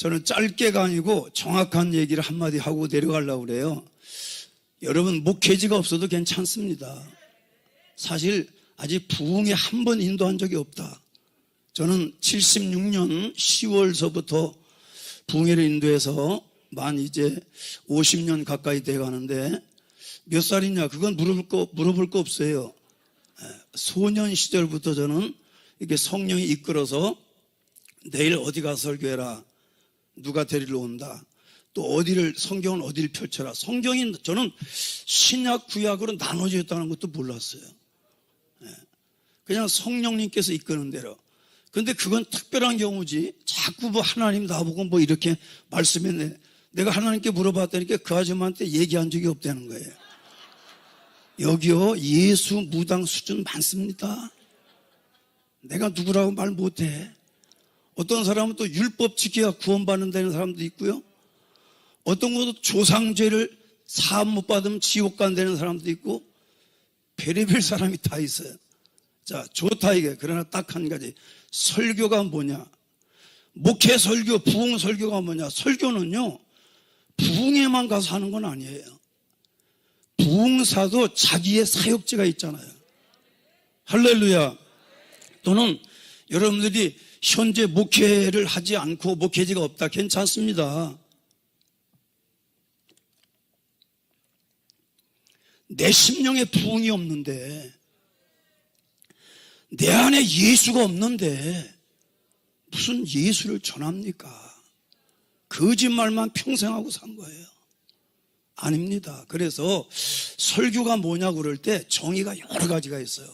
저는 짧게가 아니고 정확한 얘기를 한마디 하고 내려가려고 그래요. 여러분, 목회지가 없어도 괜찮습니다. 사실 아직 부흥에 한 번 인도한 적이 없다. 저는 76년 10월서부터 부흥회를 인도해서 만 이제 50년 가까이 돼 가는데 몇 살이냐? 그건 물어볼 거, 물어볼 거 없어요. 에, 소년 시절부터 저는 이렇게 성령이 이끌어서 내일 어디 가서 설교해라. 누가 데리러 온다. 또 어디를 성경은 어디를 펼쳐라. 성경이 저는 신약 구약으로 나눠져 있다는 것도 몰랐어요. 예. 그냥 성령님께서 이끄는 대로. 근데 그건 특별한 경우지. 자꾸 뭐 하나님 나보고 뭐 이렇게 말씀했네. 내가 하나님께 물어봤다니까 그 아줌마한테 얘기한 적이 없다는 거예요. 여기요, 예수 무당 수준 많습니다. 내가 누구라고 말 못해. 어떤 사람은 또 율법 지켜야 구원받는 다는 사람도 있고요. 어떤 것도 조상죄를 사함 못 받으면 지옥 간다는 사람도 있고 별의별 사람이 다 있어요. 자, 좋다 이게. 그러나 딱 한 가지. 설교가 뭐냐? 목회 설교, 부흥 설교가 뭐냐? 설교는요. 부흥에만 가서 하는 건 아니에요. 부흥사도 자기의 사역지가 있잖아요. 할렐루야. 또는 여러분들이 현재 목회를 하지 않고 목회지가 없다. 괜찮습니다. 내 심령에 부흥이 없는데, 내 안에 예수가 없는데, 무슨 예수를 전합니까? 거짓말만 평생 하고 산 거예요. 아닙니다. 그래서 설교가 뭐냐 그럴 때 정의가 여러 가지가 있어요.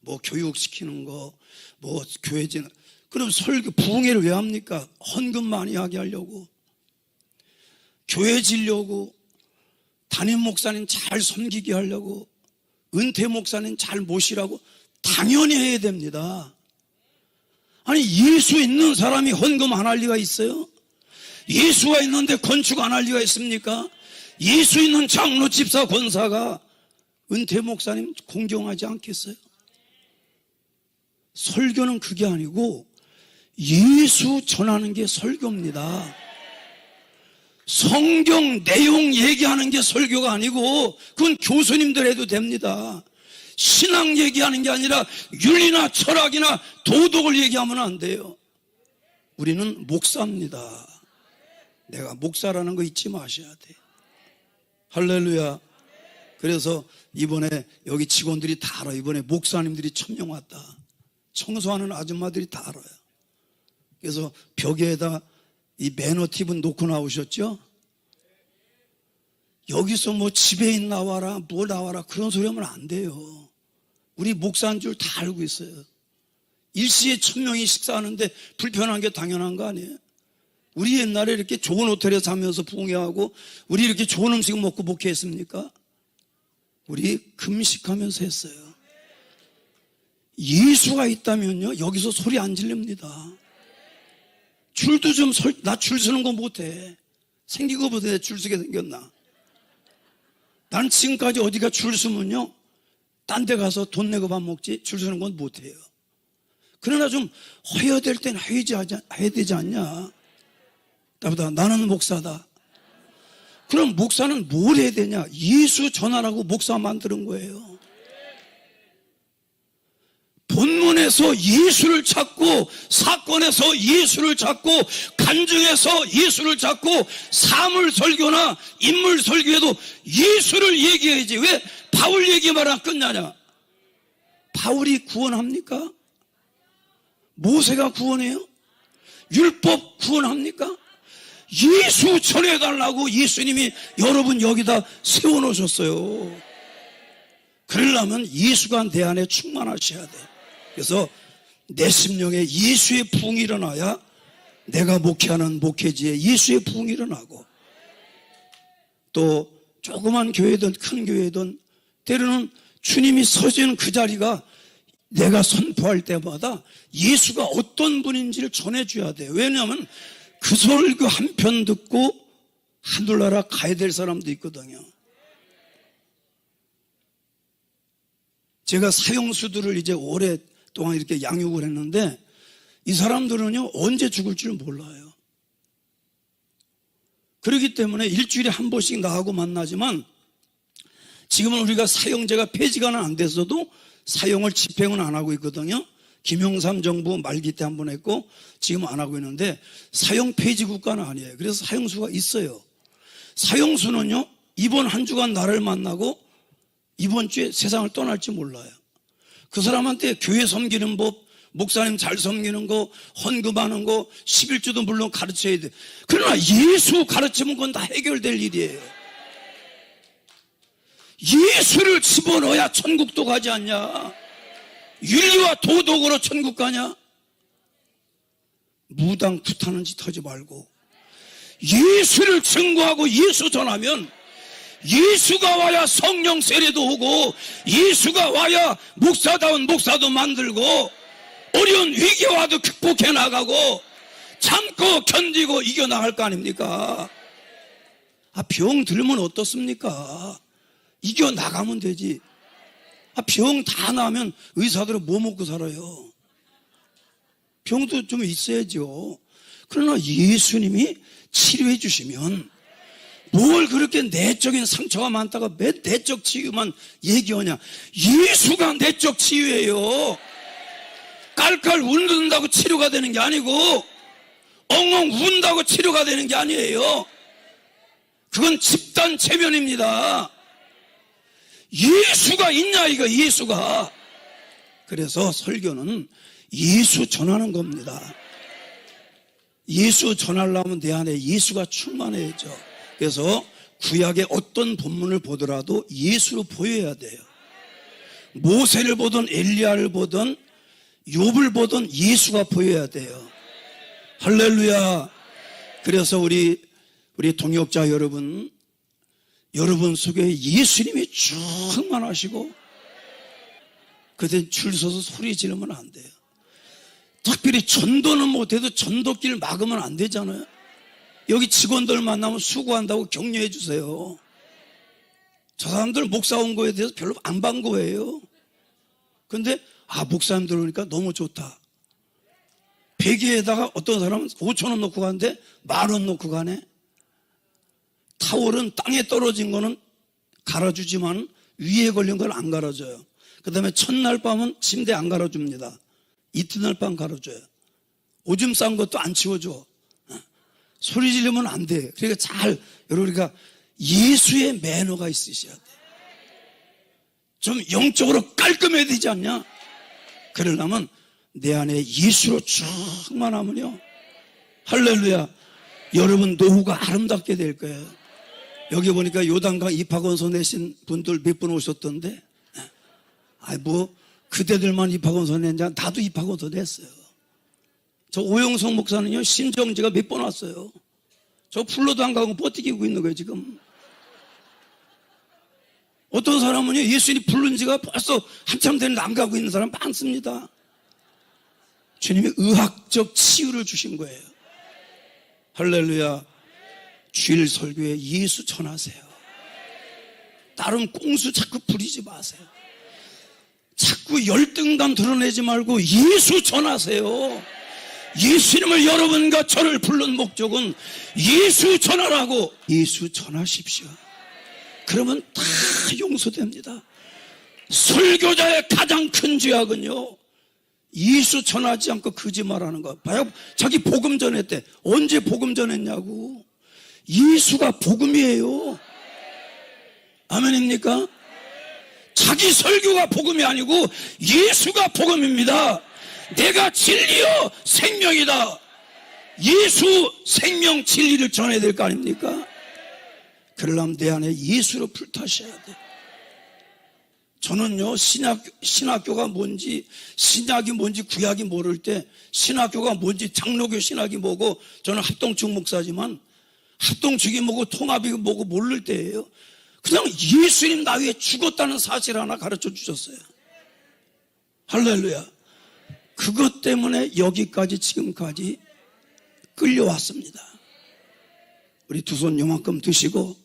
뭐 교육시키는 거, 뭐 교회진. 그럼 설교, 부흥회를 왜 합니까? 헌금 많이 하게 하려고. 교회 지려고. 담임 목사님 잘 섬기게 하려고. 은퇴 목사님 잘 모시라고. 당연히 해야 됩니다. 아니, 예수 있는 사람이 헌금 안 할 리가 있어요? 예수가 있는데 건축 안 할 리가 있습니까? 예수 있는 장로 집사 권사가 은퇴 목사님 공경하지 않겠어요? 설교는 그게 아니고 예수 전하는 게 설교입니다. 성경 내용 얘기하는 게 설교가 아니고 그건 교수님들 해도 됩니다. 신앙 얘기하는 게 아니라 윤리나 철학이나 도덕을 얘기하면 안 돼요. 우리는 목사입니다. 내가 목사라는 거 잊지 마셔야 돼. 할렐루야. 그래서 이번에 여기 직원들이 다 알아. 이번에 목사님들이 천명 왔다. 청소하는 아줌마들이 다 알아요. 그래서 벽에다 이 매너팁은 놓고 나오셨죠? 여기서 뭐 지배인 나와라, 뭐 나와라, 그런 소리 하면 안 돼요. 우리 목사인 줄 다 알고 있어요. 일시에 천 명이 식사하는데 불편한 게 당연한 거 아니에요? 우리 옛날에 이렇게 좋은 호텔에 자면서 부흥회하고 우리 이렇게 좋은 음식 먹고 목회했습니까? 우리 금식하면서 했어요. 예수가 있다면요 여기서 소리 안 질립니다. 줄도 좀 나 줄 서는 거 못해. 생긴 것보다 줄 서게 생겼나? 난 지금까지 어디가 줄 서면요 딴 데 가서 돈 내고 밥 먹지 줄 서는 건 못해요. 그러나 좀 허여될 땐 해야 되지 않냐? 나보다 나는 목사다. 그럼 목사는 뭘 해야 되냐? 예수 전하라고 목사 만드는 거예요. 본문에서 예수를 찾고 사건에서 예수를 찾고 간증에서 예수를 찾고 사물 설교나 인물 설교에도 예수를 얘기해야지 왜 바울 얘기만 안 끝나냐 바울이 구원합니까? 모세가 구원해요? 율법 구원합니까? 예수 전해달라고 예수님이 여러분 여기다 세워놓으셨어요. 그러려면 예수가 내 안에 충만하셔야 돼. 그래서 내 심령에 예수의 부흥이 일어나야 내가 목회하는 목회지에 예수의 부흥이 일어나고 또 조그만 교회든 큰 교회든 때로는 주님이 서지는 그 자리가 내가 선포할 때마다 예수가 어떤 분인지를 전해줘야 돼. 왜냐하면 그 설교 한편 듣고 하늘나라 가야 될 사람도 있거든요. 제가 사형수들을 이제 오랫 동안 이렇게 양육을 했는데 이 사람들은요 언제 죽을 줄 몰라요. 그렇기 때문에 일주일에 한 번씩 나하고 만나지만 지금은 우리가 사형제가 폐지가 안 됐어도 사형을 집행은 안 하고 있거든요. 김영삼 정부 말기 때 한 번 했고 지금 안 하고 있는데 사형 폐지 국가는 아니에요. 그래서 사형수가 있어요. 사형수는요 이번 한 주간 나를 만나고 이번 주에 세상을 떠날지 몰라요. 그 사람한테 교회 섬기는 법, 목사님 잘 섬기는 거, 헌금하는 거, 11주도 물론 가르쳐야 돼. 그러나 예수 가르치면 그건 다 해결될 일이에요. 예수를 집어넣어야 천국도 가지 않냐? 윤리와 도덕으로 천국 가냐? 무당 굿하는 짓 하지 말고 예수를 증거하고 예수 전하면 예수가 와야 성령 세례도 오고 예수가 와야 목사다운 목사도 만들고 어려운 위기와도 극복해 나가고 참고 견디고 이겨 나갈 거 아닙니까? 아, 병 들면 어떻습니까? 이겨 나가면 되지. 아, 병 다 나면 의사들은 뭐 먹고 살아요? 병도 좀 있어야죠. 그러나 예수님이 치료해 주시면 뭘 그렇게 내적인 상처가 많다가 왜 내적 치유만 얘기하냐? 예수가 내적 치유예요. 깔깔 웃는다고 치료가 되는 게 아니고 엉엉 운다고 치료가 되는 게 아니에요. 그건 집단 체면입니다. 예수가 있냐 이거 예수가. 그래서 설교는 예수 전하는 겁니다. 예수 전하려면 내 안에 예수가 충만해야죠. 그래서 구약의 어떤 본문을 보더라도 예수로 보여야 돼요. 모세를 보든 엘리야를 보든 욥을 보든 예수가 보여야 돼요. 할렐루야. 그래서 우리 우리 동역자 여러분 여러분 속에 예수님이 충만하시고 그때 줄 서서 소리 지르면 안 돼요. 특별히 전도는 못해도 전도길 막으면 안 되잖아요. 여기 직원들 만나면 수고한다고 격려해 주세요. 저 사람들 목사 온 거에 대해서 별로 안 반거예요. 근데 아 목사님들 오니까 너무 좋다. 베개에다가 어떤 사람은 5천 원 넣고 가는데 만 원 넣고 가네. 타월은 땅에 떨어진 거는 갈아주지만 위에 걸린 걸 안 갈아줘요. 그 다음에 첫날 밤은 침대 안 갈아줍니다. 이튿날 밤 갈아줘요. 오줌 싼 것도 안 치워줘. 소리 지르면 안 돼. 그러니까 잘, 여러분, 우리가 예수의 매너가 있으셔야 돼. 좀 영적으로 깔끔해야 되지 않냐? 그러려면 내 안에 예수로 충만하면요. 할렐루야. 여러분 노후가 아름답게 될 거예요. 여기 보니까 요단강 입학원서 내신 분들 몇 분 오셨던데, 아이, 뭐, 그대들만 입학원서 낸자 나도 입학원서 냈어요. 저 오영성 목사는요, 심정지가 몇 번 왔어요. 저 풀로도 안 가고 버티고 있는 거예요, 지금. 어떤 사람은요, 예수님이 부른 지가 벌써 한참 되는데 안 가고 있는 사람 많습니다. 주님이 의학적 치유를 주신 거예요. 할렐루야. 주일 설교에 예수 전하세요. 다른 꽁수 자꾸 부리지 마세요. 자꾸 열등감 드러내지 말고 예수 전하세요. 예수님을 여러분과 저를 부른 목적은 예수 전하라고 예수 전하십시오. 그러면 다 용서됩니다. 설교자의 가장 큰 죄악은요. 예수 전하지 않고 거짓말하는 거. 봐요. 자기 복음 전했대. 언제 복음 전했냐고. 예수가 복음이에요. 아멘입니까? 자기 설교가 복음이 아니고 예수가 복음입니다. 내가 진리요 생명이다. 예수 생명 진리를 전해야 될 거 아닙니까? 그러려면 내 안에 예수로 불타셔야 돼. 저는요, 신학, 신학교가 뭔지, 신학이 뭔지, 구약이 모를 때, 신학교가 뭔지, 장로교 신학이 뭐고, 저는 합동측 목사지만, 합동측이 뭐고, 통합이 뭐고 모를 때예요. 그냥 예수님 나 위에 죽었다는 사실 하나 가르쳐 주셨어요. 할렐루야. 그것 때문에 여기까지 지금까지 끌려왔습니다. 우리 두 손 요만큼 드시고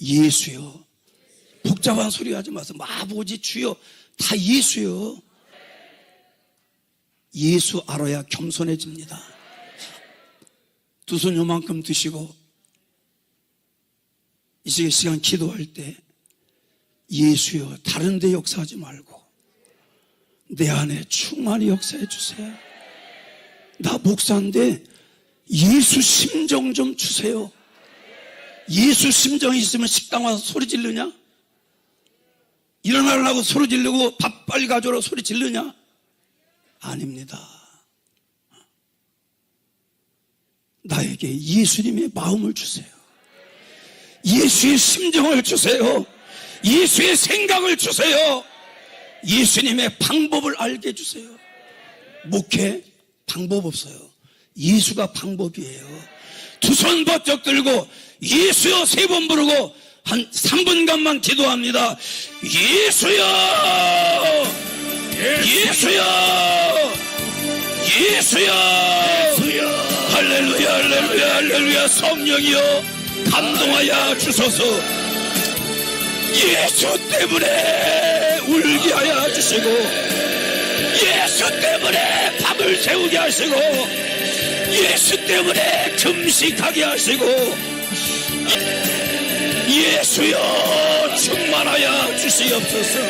예수요. 복잡한 소리 하지 마세요. 아버지 주여 다 예수요. 예수 알아야 겸손해집니다. 두 손 요만큼 드시고 이 시간 기도할 때 예수여 다른 데 역사하지 말고 내 안에 충만히 역사해 주세요. 나 목사인데 예수 심정 좀 주세요. 예수 심정이 있으면 식당 와서 소리 지르냐? 일어나려고 소리 지르고 밥 빨리 가져라 소리 지르냐? 아닙니다. 나에게 예수님의 마음을 주세요. 예수의 심정을 주세요. 예수의 생각을 주세요. 예수님의 방법을 알게 해주세요. 목회 방법 없어요. 예수가 방법이에요. 두 손 번쩍 들고 예수여 세 번 부르고 한 3분간만 기도합니다. 예수여! 예수여! 예수여! 할렐루야, 할렐루야, 할렐루야, 성령이여, 감동하여 주소서. 예수 때문에 울게 하여 주시고, 예수 때문에 밥을 세우게 하시고, 예수 때문에 금식하게 하시고, 예수여 충만하여 주시옵소서.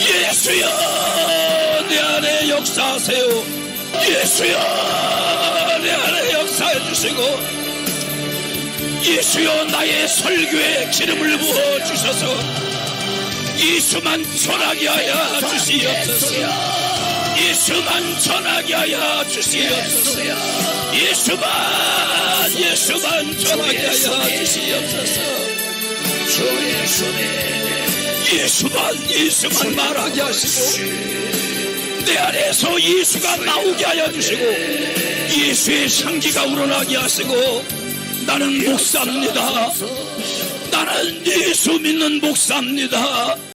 예수여 내 안에 역사하세요. 예수여 내 안에 역사해 주시고 예수여 나의 설교에 기름을 부어 주셔서 예수만 전하게 하여 주시옵소서. 예수만 전하게 하여 주시옵소서. 예수만 예수만 전하게 하여 주시옵소서. 주 예수님 예수만 예수만 말하게 하시고 내 안에서 예수가 나오게 하여 주시고 예수의 향기가 우러나게 하시고 나는 목사입니다. 나는 예수 믿는 목사입니다